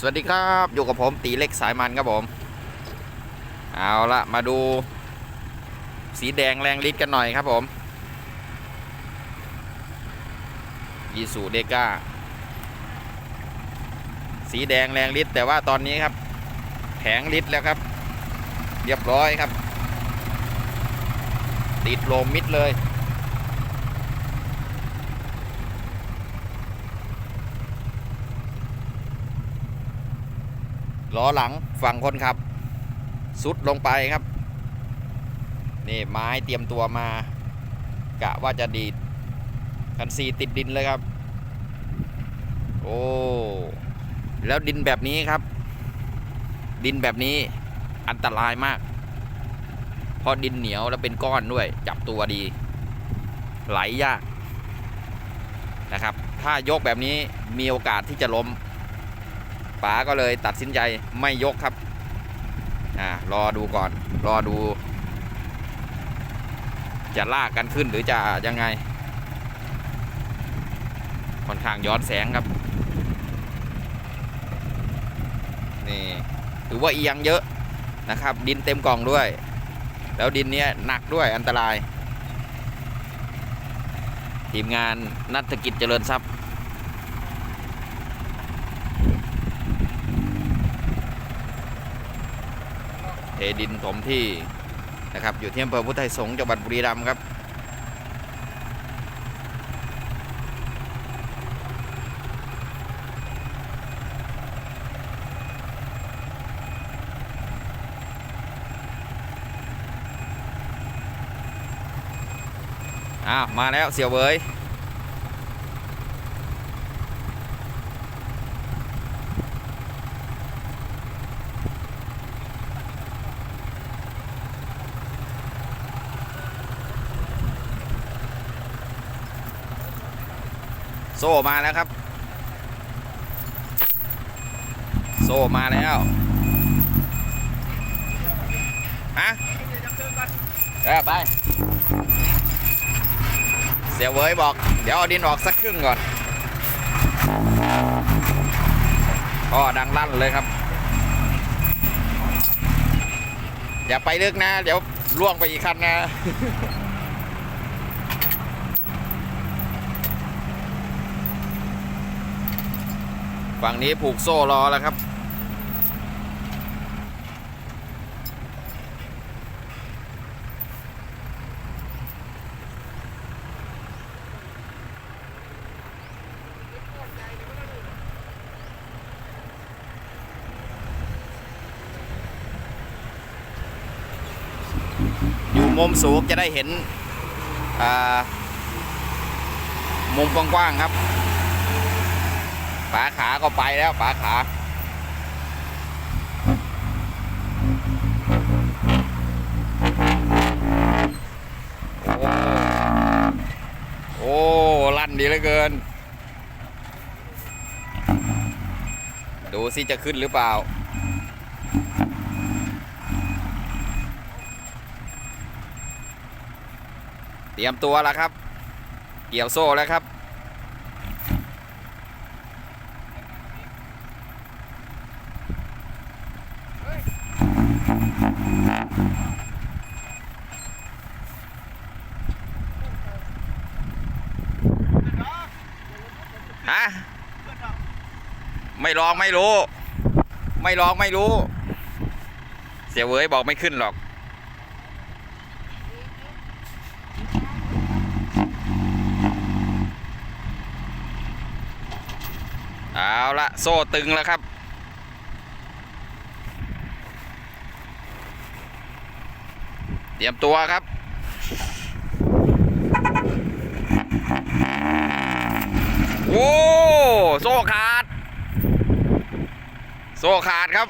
สวัสดีครับอยู่กับผมตีเล็กสายมันครับผม เอาละมาดู สีแดงแรงฤทธิ์กันหน่อยครับผมยีสูเดก้าสีแดงแรงฤทธิ์แต่ว่าตอนนี้ครับแผงฤทธิ์แล้วครับ เรียบร้อยครับ ติดโลมมิดเลย ล้อหลังฝั่งคนขับสุดลงไปครับ นี่ไม้เตรียมตัวมา กะว่าจะดีดคันซีติดดินเลยครับ โอ้แล้วดินแบบนี้ครับ ดินแบบนี้อันตรายมาก เพราะดินเหนียวแล้วเป็นก้อนด้วย จับตัวดี ไหลยากนะครับ ถ้ายกแบบนี้มีโอกาสที่จะล้ม ป๋าก็เลยตัดสินใจไม่ยกครับอ่ารอดูก่อน รอดู จะลากกันขึ้นหรือจะยังไง ค่อนข้างย้อนแสงครับ นี่ถือว่าเอียงเยอะนะครับ ดินเต็มกล่องด้วย แล้วดินเนี้ยหนักด้วยอันตราย ทีมงานนัฐกิจเจริญทรัพย์ เทดินถมที่นะครับอยู่ที่อำเภอพุทธไทยสงฆ์จังหวัดบุรีรัมย์ครับอ้าวมาแล้วเสี่ยวเบย ซ่มาแล้วครับ โซ่มาแล้วฮะเออไป เสียเว้ยบอก เดี๋ยวเอาดินออกสักครึ่งก่อนก็ดังลั่นเลยครับ อย่าไปลึกนะ เดี๋ยวล่วงไปอีกคันนะ ฝั่งนี้ผูกโซ่รอแล้วครับ อยู่มุมสูงจะได้เห็นมุมกว้างๆครับ ฝาขาก็ไปแล้วฝาขาโอ้โอ้ลั่นดีเหลือเกิน ดูสิจะขึ้นหรือเปล่าเตรียมตัวแล้วครับ เกี่ยวโซ่แล้วครับ ฮะไม่ลองไม่รู้ ไม่ลองไม่รู้ เสียเว้ยบอกไม่ขึ้นหรอกเอาละโซ่ตึงแล้วครับ เตรียมตัวครับ โอ้โซ่ขาด โซ่ขาดครับ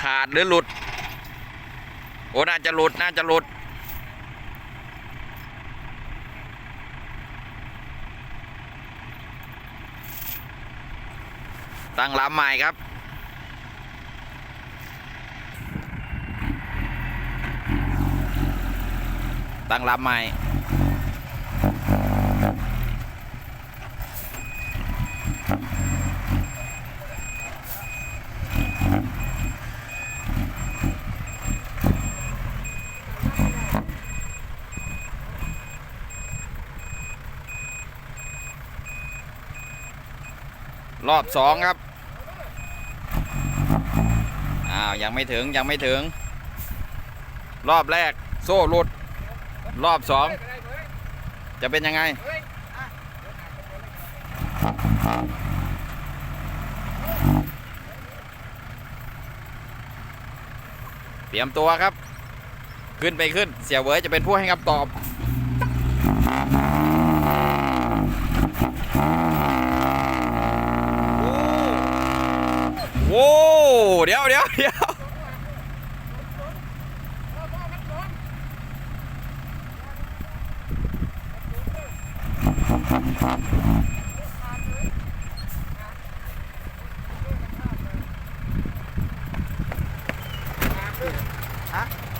ขาดหรือหลุด โอ้ น่าจะหลุด น่าจะหลุด ตั้งลำใหม่ครับ ตั้งลำใหม่รอบสองครับ อ้าวยังไม่ถึงยังไม่ถึง รอบแรกโซ่หลุด รอบสองจะเป็นยังไง เตรียมตัวครับ ขึ้นไปขึ้น เสียเวยจะเป็นผู้ให้คำตอบ เดี๋ยวเดี๋ยวเดี๋ยว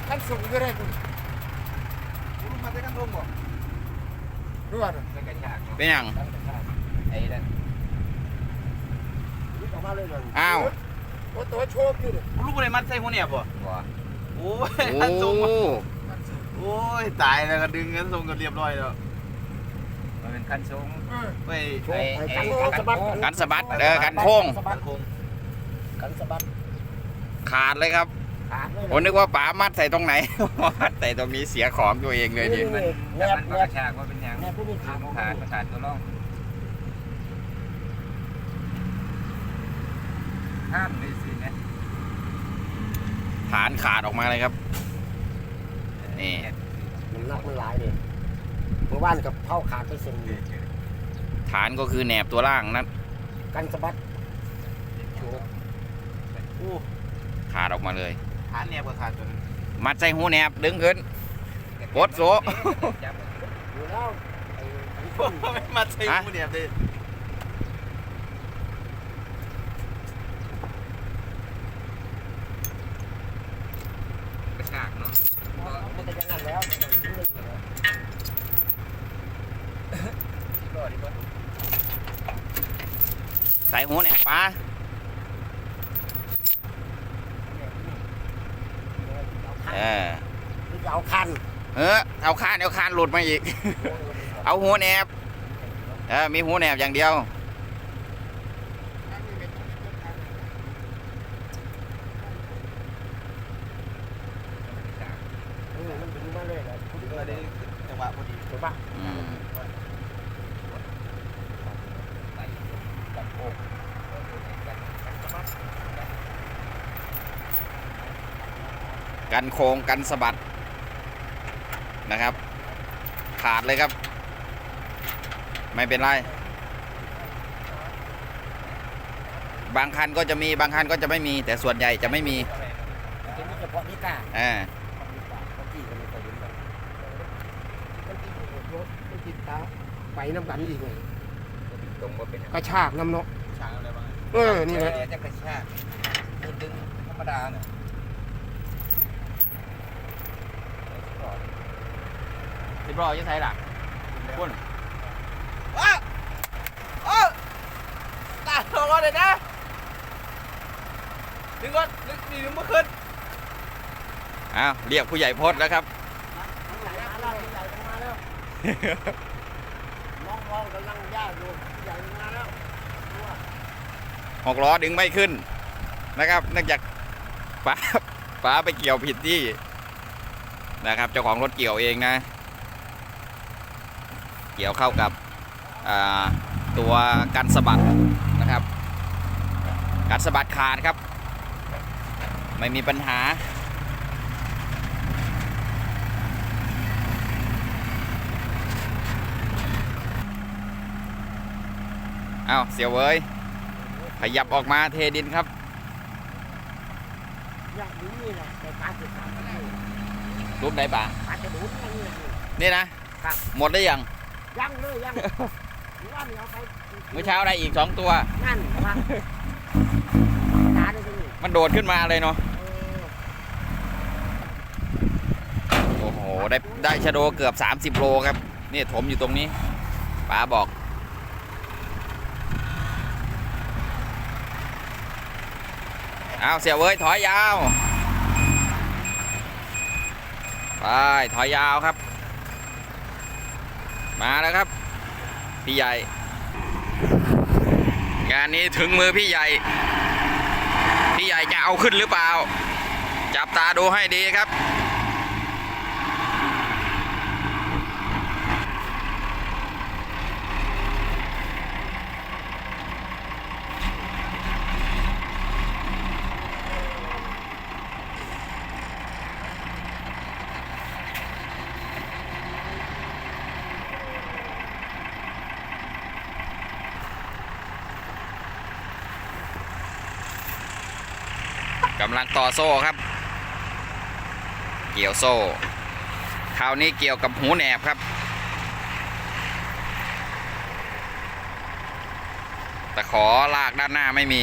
ท่านส่งก็ได้คุณคุณมาได้กันลงบ่รู้ว่าเป็นกระชากเป็นหยัง ไอ้นั่น ออกมาเลยเลย อ้าว โอ้ตัวโชคอยู่เลยลูกเลยมัดใส่หัวเนี่ยบ่บ่โอ้ยโอ้อันทรงบ่โอ้ยตายแล้วก็ดึงกันทรงกันเรียบร้อยแล้วมันเป็นคันสูงไปโชคไอ้กันกันสะบัดกันสะบัดเออกันโค้งสะบักัดนคงกันสะบัดขาดเลยครับขาดเลยผมนึกว่าป๋ามัดใส่ตรงไหนมัดใส่ตรงนี้เสียของตัวเองเลยดิมันแนแต่บมันแนบ่กบระชากว่าเป็นหยังแนบผู้นี้ขาดขาดขาดตัวร่องห้ามเลยสิเนี่ย ฐานขาดออกมาเลยครับนี่มันนักมันหลายเลยเมื่อวานกับเผาขาดไปเส้นอยู่ฐานก็คือแหนบตัวล่างนั้นกันสะบัดโชคโอ้ขาดออกมาเลยฐานเนี่ยบ่ขาดตัวนั้นมัดใส่หูแหนบดึงขึ้นปลดโซ่จับอยู่แล้วไอ้กันบ่ส้มไม่มัดใส่หัวเนี่ยดิกระชากเนาะ มันจะยังงั้นแล้ว ก็ดีกว่า ใส่หูแหนบป๋าเออหรือจะเอาคันเออเอาคานเอาคานหลุดมาอีก เอาหูแหนบเออมีหูแหนบอย่างเดียวเออมันดึงมาเลยแหละคุณเออได้จังหวะพอดีถูกปะ อืม ไปกันโคกกันกันสะบัด กันโค้งกันสะบัดนะครับ ขาดเลยครับ ไม่เป็นไร บางคันก็จะมีบางคันก็จะไม่มี แต่ส่วนใหญ่จะไม่มีเป็นเฉพาะนิก้าอ่าบางทีก็ไม่ค่อยเห็นแบบมันติดรถมันติดตาไปน้ำกันอีกเลยตรงว่าเป็นกระชากน้ำเนาะช้างอะไรบ้างเออ นี่แหละจะกระชากดึงดึงธรรมดาเนี่ย สิบรอยังไงล่ะคุณว้าโอ้ตาลงก่อนเลยนะดึงก่อนดึงนี่ดึงมาขึ้นอ้าวเรียกผู้ใหญ่พดแล้วครับใหญ่มาแล้วใหญ่มาแล้วน้องร้องกำลังย่าอยู่ใหญ่มาแล้วหกล้อดึงไม่ขึ้นนะครับเนื่องจากป้าป้าไปเกี่ยวผิดที่นะครับเจ้าของรถเกี่ยวเองนะ เกี่ยวเข้ากับอ่าตัวกันสะบัดนะครับกันสะบัดขาดครับ ไม่มีปัญหาอ้าวเสียวเว้ยขยับออกมาเทดินครับอยากดูนี่แหละแต่ปลาจะขาดไม่ได้รูปไหนป่าปลาจะดูนี่นี่นี่นะครับหมดได้ยัง ยังเลยยังหรือว่านี่เอาไปเมื่อเช้าได้อีกสองตัว นั่นว่าตาได้ตรงนี้มันโดดขึ้นมาเลยเนาะ เออโอ้โห ได้ได้ชะโดเกือบ 30 โลครับ นี่ถมอยู่ตรงนี้ป๋าบอก เอาเสียเว้ย ถอยยาว ไป ถอยยาวครับ มาแล้วครับ พี่ใหญ่ งานนี้ถึงมือพี่ใหญ่ พี่ใหญ่จะเอาขึ้นหรือเปล่า จับตาดูให้ดีครับ กำลังต่อโซ่ครับ เกี่ยวโซ่คราวนี้เกี่ยวกับหูแหนบครับ แต่ขอลากด้านหน้าไม่มี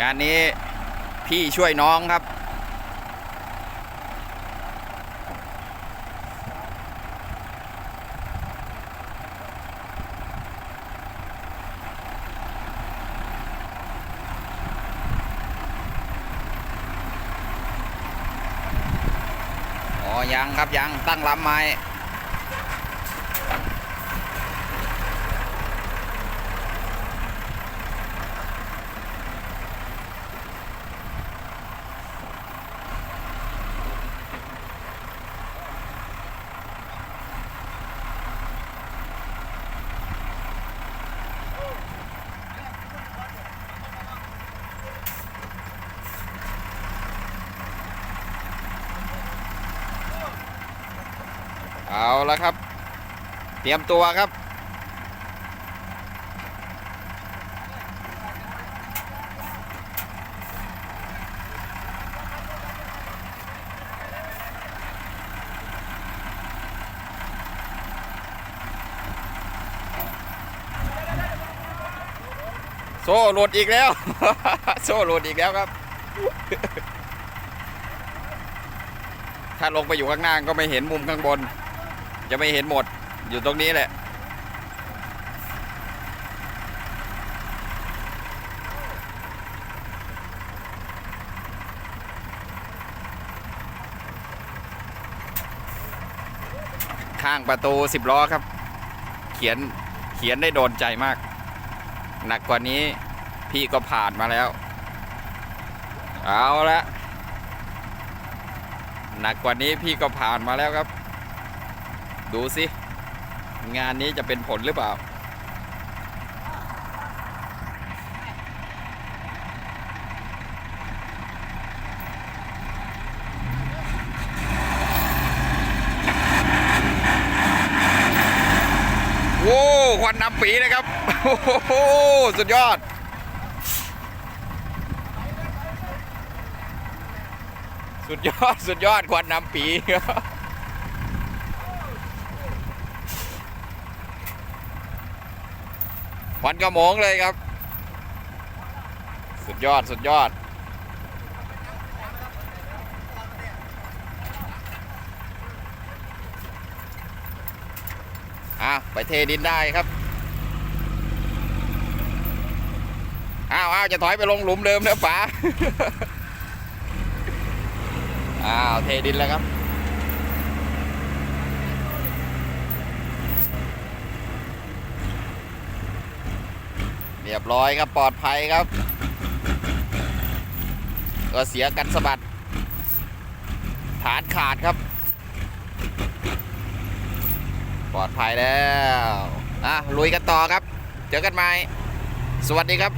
งานนี้พี่ช่วยน้องครับ อ๋อ ยังครับยังตั้งลำไม้ เอาละครับ เตรียมตัวครับ โซ่หลุดอีกแล้ว โซ่หลุดอีกแล้วครับถ้าลงไปอยู่ข้างหน้าก็ไม่เห็นมุมข้างบน จะไม่เห็นหมดอยู่ตรงนี้แหละข้างประตูสิบล้อครับ เขียนเขียนได้โดนใจมาก หนักกว่านี้พี่ก็ผ่านมาแล้ว เอาละหนักกว่านี้พี่ก็ผ่านมาแล้วครับ ดูสิ งานนี้จะเป็นผลหรือเปล่าโว้ควันนำปีนะครับ โอ้โห สุดยอดสุดยอด สุดยอดควันนำปีค ควันกระโมงเลยครับ สุดยอดสุดยอด อะ ไปเทดินได้ครับอ้าวอ้าวจะถอยไปลงหลุมเดิมนะป๋า อ้าว เทดินแล้วครับ เรียบร้อยครับปลอดภัยครับ ก็เสียกันสะบัด ฐานขาดครับ ปลอดภัยแล้วอะลุยกันต่อครับ เจอกันใหม่ สวัสดีครับ